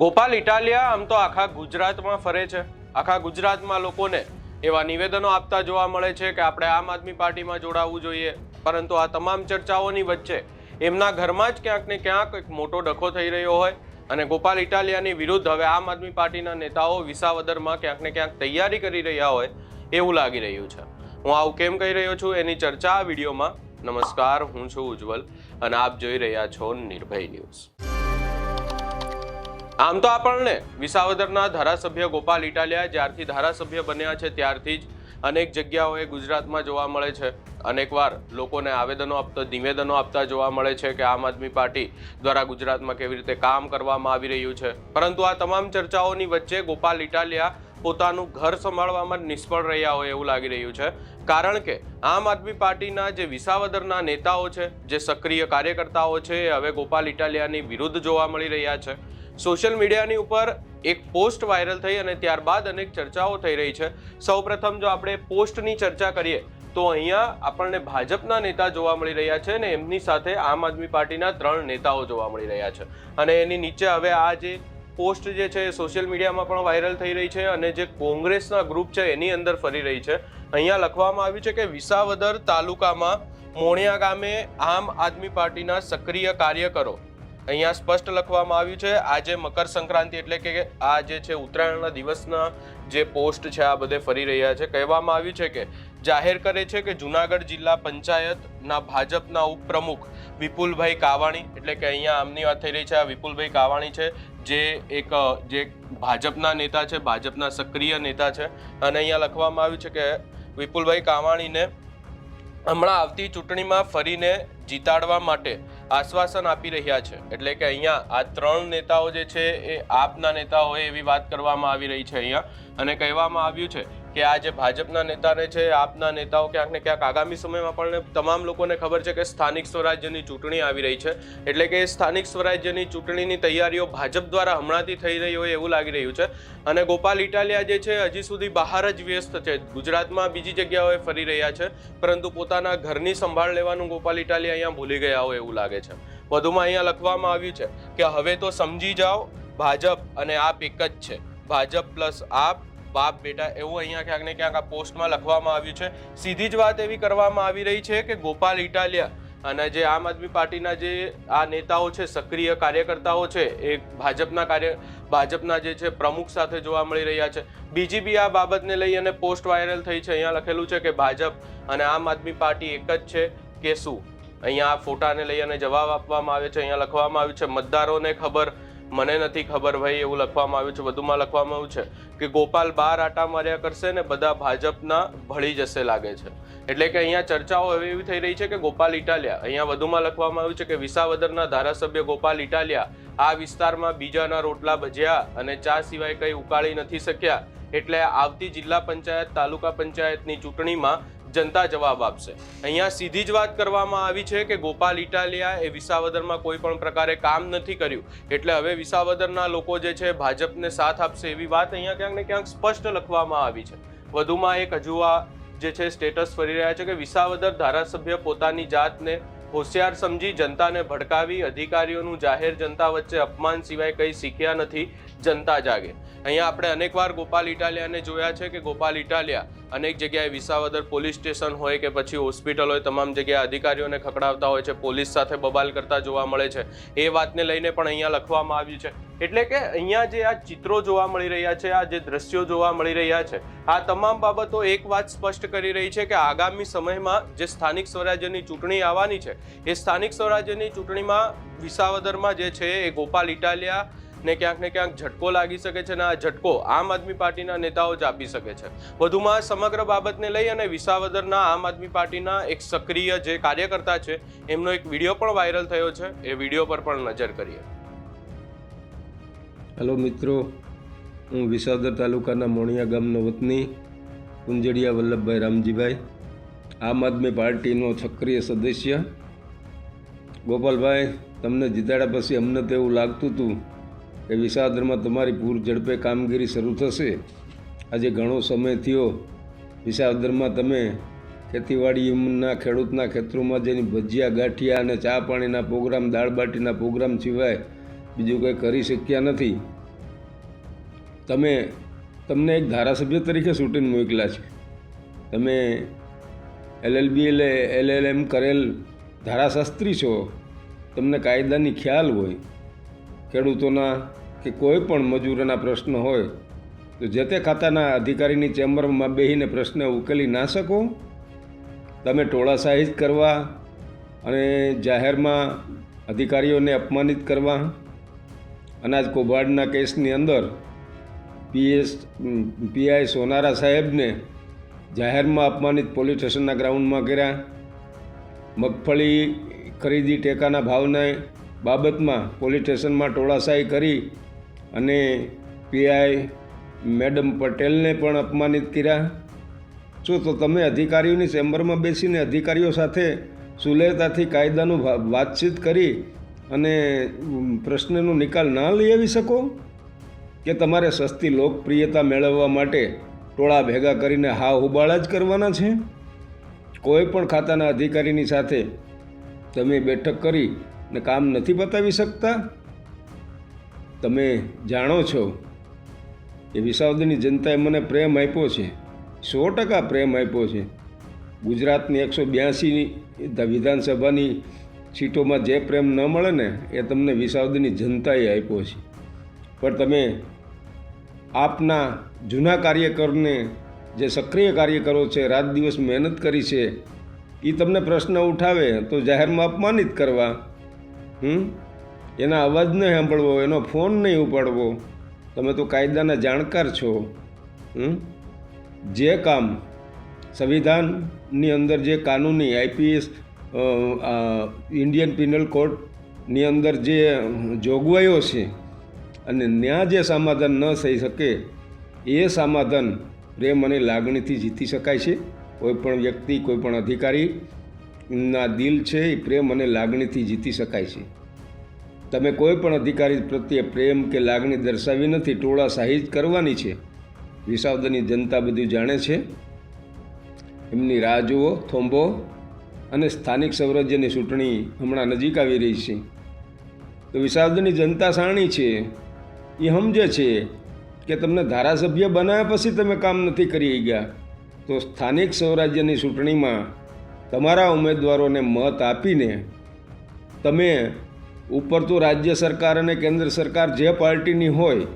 ગોપાલ ઇટાલિયા આમ તો આખા ગુજરાતમાં ફરે છે. આખા ગુજરાતમાં લોકોને એવા નિવેદનો આપતા જોવા મળે છે કે આપણે આમ આદમી પાર્ટીમાં જોડાવવું જોઈએ. પરંતુ આ તમામ ચર્ચાઓની વચ્ચે એમના ઘરમાં જ ક્યાંક ને ક્યાંક એક મોટો ડખો થઈ રહ્યો હોય અને ગોપાલ ઇટાલિયાની વિરુદ્ધ હવે આમ આદમી પાર્ટીના નેતાઓ વિસાવદરમાં ક્યાંક ને ક્યાંક તૈયારી કરી રહ્યા હોય એવું લાગી રહ્યું છે. હું આવું કેમ કહી રહ્યો છું? એની ચર્ચા આ વિડીયોમાં. નમસ્કાર, હું છું ઉજ્જવલ અને આપ જોઈ રહ્યા છો નિર્ભય ન્યૂઝ. આમ તો આપણને વિસાવદરના ધારાસભ્ય ગોપાલ ઇટાલિયા જ્યારથી ધારાસભ્ય બન્યા છે, ત્યારથી જ અનેક જગ્યાઓએ ગુજરાતમાં જોવા મળે છે. અનેકવાર લોકોને આવેદનો આપતા, નિવેદનો આપતા જોવા મળે છે કે આમ આદમી પાર્ટી દ્વારા ગુજરાતમાં કેવી રીતે કામ કરવામાં આવી રહ્યું છે. પરંતુ આ તમામ ચર્ચાઓની વચ્ચે ગોપાલ ઇટાલિયા પોતાનું ઘર સંભાળવામાં નિષ્ફળ રહ્યા હોય એવું લાગી રહ્યું છે. કારણ કે આમ આદમી પાર્ટીના જે વિસાવદરના નેતાઓ છે, જે સક્રિય કાર્યકર્તાઓ છે હવે ગોપાલ ઇટાલિયાની વિરુદ્ધ જોવા મળી રહ્યા છે. સોશિયલ મીડિયાની ઉપર એક પોસ્ટ વાયરલ થઈ અને ત્યારબાદ અનેક ચર્ચાઓ થઈ રહી છે. સૌપ્રથમ જો આપણે પોસ્ટની ચર્ચા કરીએ, તો અહીંયા આપણને ભાજપના નેતા જોવા મળી રહ્યા છે અને એમની સાથે આમ આદમી પાર્ટીના ત્રણ નેતાઓ જોવા મળી રહ્યા છે. અને એની નીચે હવે આ જે પોસ્ટ જે છે, એ સોશિયલ મીડિયામાં પણ વાયરલ થઈ રહી છે અને જે કોંગ્રેસના ગ્રુપ છે, એની અંદર ફરી રહી છે. અહીંયા લખવામાં આવ્યું છે કે વિસાવદર તાલુકામાં મોણિયા ગામે આમ આદમી પાર્ટીના સક્રિય કાર્યકરો અહીંયા સ્પષ્ટ લખવામાં આવ્યું છે, આજે મકર સંક્રાંતિ એટલે કે આ જે છે ઉત્તરાયણના દિવસના જે પોસ્ટ છે, આ બધે ફરી રહ્યા છે. કહેવામાં આવ્યું છે કે, જાહેર કરે છે કે જુનાગઢ જિલ્લા પંચાયતના ભાજપના ઉપપ્રમુખ વિપુલભાઈ કાવાણી, એટલે કે અહીંયા આમની વાત થઈ રહી છે, આ વિપુલભાઈ કાવાણી છે, જે એક, જે ભાજપના નેતા છે, ભાજપના સક્રિય નેતા છે. અને અહીંયા લખવામાં આવ્યું છે કે, વિપુલભાઈ કાવાણીને હમણાં આવતી ચૂંટણીમાં ફરીને જીતાડવા માટે આશ્વાસન આપી રહ્યા છે. એટલે કે અહીંયા આ ત્રણ નેતાઓ જે છે એ આપના નેતા હોય એવી વાત કરવામાં આવી રહી છે અહીંયા. અને કહેવામાં આવ્યું છે કે આ જે ભાજપના નેતાને છે, આપના નેતાઓ ક્યાંક ને ક્યાંક આગામી સમયમાં પણ તમામ લોકોને ખબર છે કે સ્થાનિક સ્વરાજ્યની ચૂંટણી આવી રહી છે. એટલે કે સ્થાનિક સ્વરાજ્યની ચૂંટણીની તૈયારીઓ ભાજપ દ્વારા હમણાંથી થઈ રહી હોય એવું લાગી રહ્યું છે. અને ગોપાલ ઇટાલિયા જે છે, હજી સુધી બહાર જ વ્યસ્ત છે. ગુજરાતમાં બીજી જગ્યાઓએ ફરી રહ્યા છે, પરંતુ પોતાના ઘરની સંભાળ લેવાનું ગોપાલ ઇટાલિયા અહીંયા ભૂલી ગયા હોય એવું લાગે છે. વધુમાં અહીંયા લખવામાં આવ્યું છે કે હવે તો સમજી જાઓ, ભાજપ અને આપ એક જ છે. ભાજપ પ્લસ આપ બાપ બેટા એવું અહીંયા ક્યાંક ને ક્યાંક આ પોસ્ટમાં લખવામાં આવ્યું છે. સીધી જ વાત એવી કરવામાં આવી રહી છે કે ગોપાલ ઇટાલિયા અને જે આમ આદમી પાર્ટીના જે આ નેતાઓ છે, સક્રિય કાર્યકર્તાઓ છે, એ ભાજપના કાર્ય, ભાજપના જે છે પ્રમુખ સાથે જોવા મળી રહ્યા છે. બીજી બી આ બાબતને લઈ અને પોસ્ટ વાયરલ થઈ છે. અહીંયા લખેલું છે કે ભાજપ અને આમ આદમી પાર્ટી એક જ છે કે શું? અહીંયા આ ફોટાને લઈ અને જવાબ આપવામાં આવે છે. અહીંયા લખવામાં આવ્યું છે, મતદારોને ખબર મને નથી ખબર ભાઈ, એવું લખવામાં આવ્યું છે, વધુમાં લખવામાં આવ્યું છે કે ગોપાલ બાર આટા માર્યા કરશે ને બધા ભાજપના ભળી જશે લાગે છે. એટલે કે અહીંયા ચર્ચાઓ એવી એવી થઈ રહી છે કે ગોપાલ ઇટાલિયા, અહીંયા વધુમાં લખવામાં આવ્યું છે કે વિસાવદરના ધારાસભ્ય ગોપાલ ઇટાલિયા આ વિસ્તારમાં બીજાના રોટલા ભજ્યા અને ચા સિવાય કંઈ ઉકાળી નથી શક્યા. એટલે આવતી જિલ્લા પંચાયત, તાલુકા પંચાયતની ચૂંટણીમાં જનતા જવાબ આપશે. અહીંયા સીધી જ વાત કરવામાં આવી છે કે ગોપાલ ઇટાલિયા એ વિસાવદરમાં કોઈ પણ પ્રકારે કામ નથી કર્યું. એટલે હવે વિસાવદરના લોકો જે છે ભાજપને સાથ આપશે એવી વાત અહીંયા ક્યાંક ને ક્યાંક સ્પષ્ટ લખવામાં આવી છે. વધુમાં એક હજુ આ જે છે સ્ટેટસ ફરી રહ્યા છે કે વિસાવદર ધારાસભ્ય પોતાની જાતને હોશિયાર સમજી જનતાને ભડકાવી અધિકારીઓનું જાહેર જનતા વચ્ચે અપમાન સિવાય કંઈ શીખ્યા નથી જનતા જાગે. અહીંયા આપણે અનેકવાર ગોપાલ ઇટાલિયાને જોયા છે કે ગોપાલ ઇટાલિયા અનેક જગ્યાએ વિસાવદર પોલીસ સ્ટેશન હોય કે પછી હોસ્પિટલ હોય, તમામ જગ્યાએ અધિકારીઓને ખકડાવતા હોય છે, પોલીસ સાથે બબાલ કરતા જોવા મળે છે. એ વાતને લઈને પણ અહીંયા લખવામાં આવ્યું છે. એટલે કે અહીંયા જે આ ચિત્રો જોવા મળી રહ્યા છે, આ જે દ્રશ્યો જોવા મળી રહ્યા છે, આ તમામ બાબતો એક વાત સ્પષ્ટ કરી રહી છે કે આગામી સમયમાં જે સ્થાનિક સ્વરાજ્યની ચૂંટણી આવવાની છે, એ સ્થાનિક સ્વરાજ્યની ચૂંટણીમાં વિસાવદરમાં જે છે એ ગોપાલ ઇટાલિયા ને ક્યાંક ને ક્યાંક ઝટકો લાગી શકે છે અને આ ઝટકો આમ આદમી પાર્ટીના નેતાઓ જ આપી શકે છે. વધુમાં સમગ્ર બાબતને લઈ અને વિસાવદરના આમ આદમી પાર્ટીના એક સક્રિય જે કાર્યકર્તા છે, એમનો એક વીડિયો પણ વાયરલ થયો છે. એ વીડિયો પર પણ નજર કરીએ. હેલો મિત્રો, હું વિસાવદર તાલુકાના મોણિયા ગામનો વતની, કુંજડિયા વલ્લભભાઈ રામજીભાઈ, આમ આદમી પાર્ટીનો સક્રિય સદસ્ય. ગોપાલભાઈ, તમને જીતાડ્યા પછી અમને તો એવું લાગતું હતું કે વિસાદરમાં તમારી પૂર ઝડપે કામગીરી શરૂ થશે. આજે ઘણો સમય થયો. વિસાદરમાં તમે ખેતીવાડીના ખેડૂતના ખેતરોમાં જેની ભજીયા, ગાંઠિયા અને ચા પાણીના પ્રોગ્રામ, દાળ બાટીના પ્રોગ્રામ સિવાય બીજું કંઈ કરી શક્યા નથી. તમે, તમને એક ધારાસભ્ય તરીકે શૂટિંગ મોકલ્યા છે. તમે એલએલબી એટલે એલએલએમ કરેલ ધારાશાસ્ત્રી છો. તમને કાયદાની ખ્યાલ હોય. ખેડૂતોના કે કોઈ પણ મજૂરોના પ્રશ્ન હોય, તો જે તે ખાતાના અધિકારીની ચેમ્બરમાં બેસીને પ્રશ્ન ઉકેલી ના શકો. તમે ટોળાશાહી જ કરવા અને જાહેરમાં અધિકારીઓને અપમાનિત કરવા. અનાજ કૌભાંડના કેસની અંદર પીએસ પીઆઈ સોનારા સાહેબને જાહેરમાં અપમાનિત પોલીસ સ્ટેશનના ગ્રાઉન્ડમાં કર્યા. મગફળી ખરીદી ટેકાના ભાવના બાબતમાં પોલીસ સ્ટેશનમાં ટોળાશાહી કરી અને પીઆઈ મેડમ પટેલને પણ અપમાનિત કર્યા. શું તો તમે અધિકારીઓની ચેમ્બરમાં બેસીને અધિકારીઓ સાથે સુલેહતાથી કાયદાનું વાતચીત કરી અને પ્રશ્નનો નિકાલ ના લઈ આવી શકો? કે તમારે સસ્તી લોકપ્રિયતા મેળવવા માટે ટોળા ભેગા કરીને હા હુબાળા જ કરવાના છે? કોઈ પણ ખાતાના અધિકારીની સાથે તમે બેઠક કરી ને કામ નથી બતાવી શકતા? તમે જાણો છો, એ વિસાવદરની જનતાએ મને પ્રેમ આપ્યો છે, સો ટકા પ્રેમ આપ્યો છે. ગુજરાતની એકસો બ્યાસી વિધાનસભાની સીટોમાં જે પ્રેમ ન મળે ને, એ તમને વિસાવદરની જનતાએ આપ્યો છે. પણ તમે આપના જૂના કાર્યકરને જે સક્રિય કાર્યકરો છે, રાત દિવસ મહેનત કરી છે એ તમને પ્રશ્ન ઉઠાવે તો જાહેરમાં અપમાનિત કરવા હમ? એના અવાજ નહીં સાંભળવો, એનો ફોન નહીં ઉપાડવો. તમે તો કાયદાના જાણકાર છો. હમ? જે કામ સંવિધાનની અંદર જે કાનૂની, આઈપીએસ ઇન્ડિયન પિનલ કોર્ટની અંદર જે જોગવાઈઓ છે અને ન્યા જે સમાધાન ન થઈ શકે, એ સમાધાન પ્રેમ અને લાગણીથી જીતી શકાય છે. કોઈ પણ વ્યક્તિ, કોઈ પણ અધિકારીના દિલ છે એ પ્રેમ અને લાગણીથી જીતી શકાય છે. તમે કોઈ પણ અધિકારી પ્રત્યે પ્રેમ કે લાગણી દર્શાવી નથી ટોળાશાહી જ કરવાની છે. વિસાવદરની જનતા બધું જાણે છે. એમની રાહ જુઓ, થોંભો અને સ્થાનિક સ્વરાજ્યની ચૂંટણી હમણાં નજીક આવી રહી છે. તો વિસાવદરની જનતા સાણી છે. એ સમજે છે કે તમને ધારાસભ્ય બનાવ્યા પછી તમે કામ નથી કરી ગયા. તો સ્થાનિક સ્વરાજ્યની ચૂંટણીમાં તમારા ઉમેદવારોને મત આપીને તમે ઉપર તો રાજ્ય સરકાર અને કેન્દ્ર સરકાર જે પાર્ટીની હોય,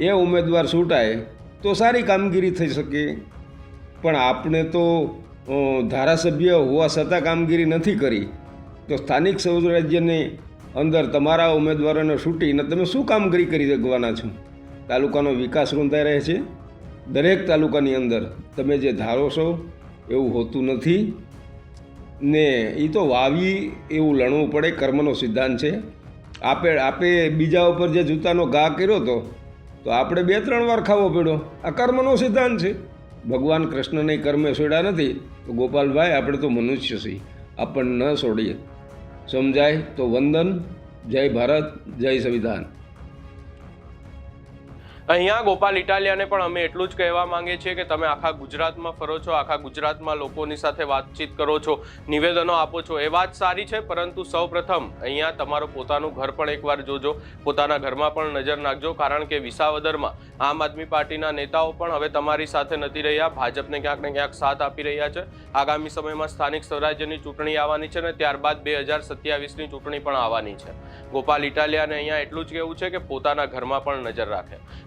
એ ઉમેદવાર છૂટાય, તો સારી કામગીરી થઈ શકે. પણ આપણે તો ધારાસભ્ય હોવા છતાં કામગીરી નથી કરી. તો સ્થાનિક સ્વરાજ્યની અંદર તમારા ઉમેદવારોને છૂટીને તમે શું કામગીરી કરી શકવાના છો? તાલુકાનો વિકાસ રૂંધાઈ રહે છે. દરેક તાલુકાની અંદર તમે જે ધારો છો, એવું હોતું નથી. ને એ તો વાવી એવું લણવું પડે, કર્મનો સિદ્ધાંત છે. આપે આપે બીજા ઉપર જે જૂતાનો ઘા કર્યો હતો તો આપણે બે, ત્રણ વાર ખાવો પડ્યો. આ કર્મનો સિદ્ધાંત છે. ભગવાન કૃષ્ણને કર્મે છોડ્યા નથી, તો ગોપાલભાઈ, આપણે તો મનુષ્ય છીએ. આપણને ન છોડીએ. સમજાય? તો વંદન. જય ભારત, જય સંવિધાન. અહીંયા ગોપાલ ઇટાલિયાને પણ અમે એટલું જ કહેવા માંગીએ છીએ કે તમે આખા ગુજરાતમાં ફરો છો, આખા ગુજરાતમાં લોકોની સાથે વાતચીત કરો છો, નિવેદનો આપો છો. એ વાત સારી છે, પરંતુ સૌપ્રથમ અહીંયા તમારું પોતાનું ઘર પણ એકવાર જોજો, પોતાના ઘરમાં પણ નજર નાખજો, કારણ કે વિસાવદરમાં આમ આદમી પાર્ટીના નેતાઓ પણ હવે તમારી સાથે નથી રહ્યા, ભાજપને ક્યાંક ને ક્યાંક સાથ આપી રહ્યા છે. આગામી સમયમાં સ્થાનિક સ્વરાજ્યની ચૂંટણી આવવાની છે અને ત્યારબાદ બે હજાર સત્યાવીસની ચૂંટણી પણ આવવાની છે. ગોપાલ ઇટાલિયાને અહીંયા એટલું જ કહેવું છે કે પોતાના ઘરમાં પણ નજર રાખે.